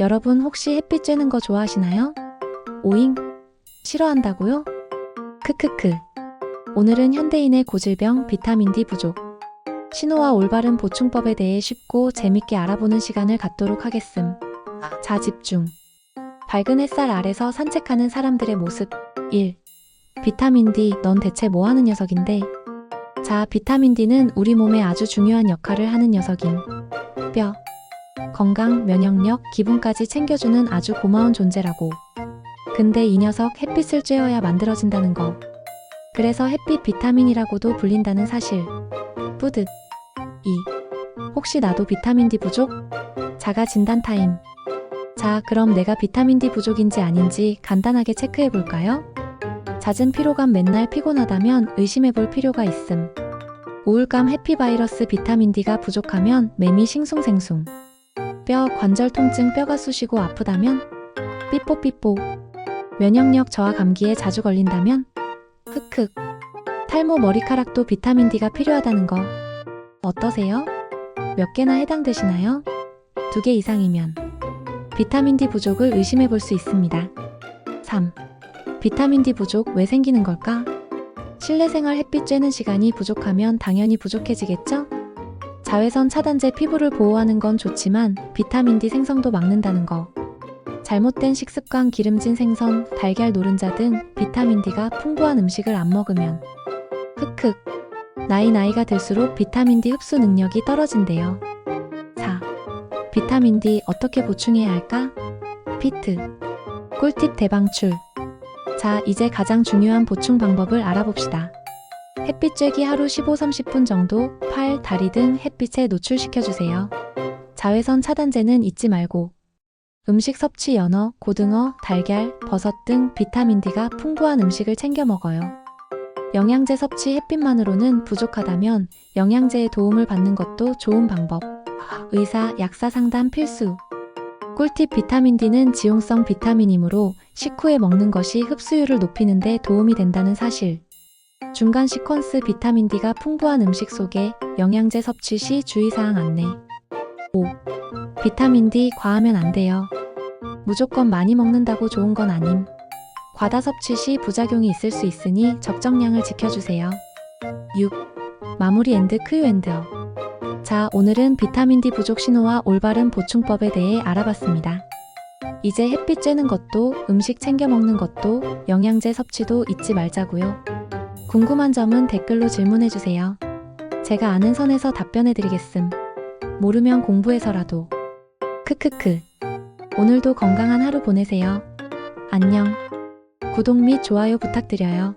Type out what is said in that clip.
여러분 혹시 햇빛 쬐는 거 좋아하시나요? 오잉? 싫어한다고요? 크크크. 오늘은 현대인의 고질병 비타민 D 부족. 신호와 올바른 보충법에 대해 쉽고 재밌게 알아보는 시간을 갖도록 하겠음. 자, 집중. 밝은 햇살 아래서 산책하는 사람들의 모습. 1. 비타민 D, 넌 대체 뭐 하는 녀석인데? 자, 비타민 D는 우리 몸에 아주 중요한 역할을 하는 녀석임. 뼈, 건강, 면역력, 기분까지 챙겨주는 아주 고마운 존재라고. 근데 이 녀석 햇빛을 쬐어야 만들어진다는 거. 그래서 햇빛 비타민이라고도 불린다는 사실. 뿌듯. 2. 혹시 나도 비타민 D 부족? 자가 진단 타임. 자, 그럼 내가 비타민 D 부족인지 아닌지 간단하게 체크해 볼까요? 잦은 피로감 맨날 피곤하다면 의심해 볼 필요가 있음. 우울감 해피바이러스 비타민 D가 부족하면 매미 싱숭생숭. 뼈 관절 통증 뼈가 쑤시고 아프다면 삐뽀삐뽀. 면역력 저하 감기에 자주 걸린다면 흑흑. 탈모 머리카락도 비타민 D가 필요하다는 거. 어떠세요? 몇 개나 해당되시나요? 두 개 이상이면 비타민 D 부족을 의심해 볼 수 있습니다. 3. 비타민 D 부족 왜 생기는 걸까? 실내 생활 햇빛 쬐는 시간이 부족하면 당연히 부족해지겠죠? 자외선 차단제 피부를 보호하는 건 좋지만 비타민 D 생성도 막는다는 거. 잘못된 식습관 기름진 생선, 달걀 노른자 등 비타민 D가 풍부한 음식을 안 먹으면 흑흑. 나이 나이가 들수록 비타민 D 흡수 능력이 떨어진대요. 4. 비타민 D 어떻게 보충해야 할까? 피트. 꿀팁 대방출. 자, 이제 가장 중요한 보충 방법을 알아봅시다. 햇빛 쬐기 하루 15-30분 정도 팔, 다리 등 햇빛에 노출시켜주세요. 자외선 차단제는 잊지 말고 음식 섭취 연어, 고등어, 달걀, 버섯 등 비타민 D가 풍부한 음식을 챙겨 먹어요. 영양제 섭취 햇빛만으로는 부족하다면 영양제의 도움을 받는 것도 좋은 방법. 의사, 약사 상담 필수. 꿀팁 비타민 D는 지용성 비타민이므로 식후에 먹는 것이 흡수율을 높이는 데 도움이 된다는 사실. 중간 시퀀스 비타민 D가 풍부한 음식 속에 영양제 섭취 시 주의사항 안내. 5. 비타민 D 과하면 안 돼요. 무조건 많이 먹는다고 좋은 건 아님. 과다 섭취 시 부작용이 있을 수 있으니 적정량을 지켜주세요. 6. 마무리 앤드 크유 앤드어. 자, 오늘은 비타민 D 부족 신호와 올바른 보충법에 대해 알아봤습니다. 이제 햇빛 쬐는 것도 음식 챙겨 먹는 것도 영양제 섭취도 잊지 말자고요. 궁금한 점은 댓글로 질문해 주세요. 제가 아는 선에서 답변해 드리겠음. 모르면 공부해서라도. 크크크. 오늘도 건강한 하루 보내세요. 안녕. 구독 및 좋아요 부탁드려요.